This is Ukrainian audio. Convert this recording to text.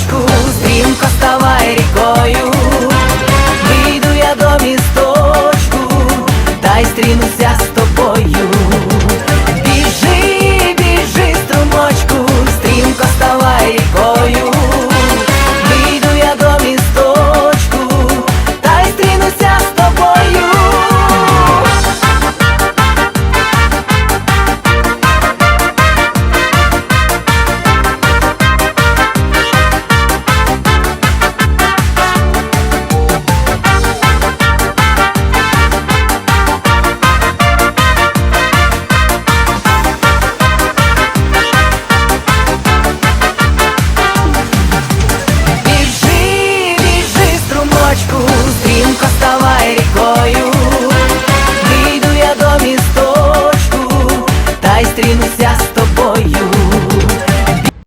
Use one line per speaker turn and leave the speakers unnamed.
річку, стрімко ставай рікою, вийду я до місточку, дай стрінуся з тобою. зустрінуся з тобою.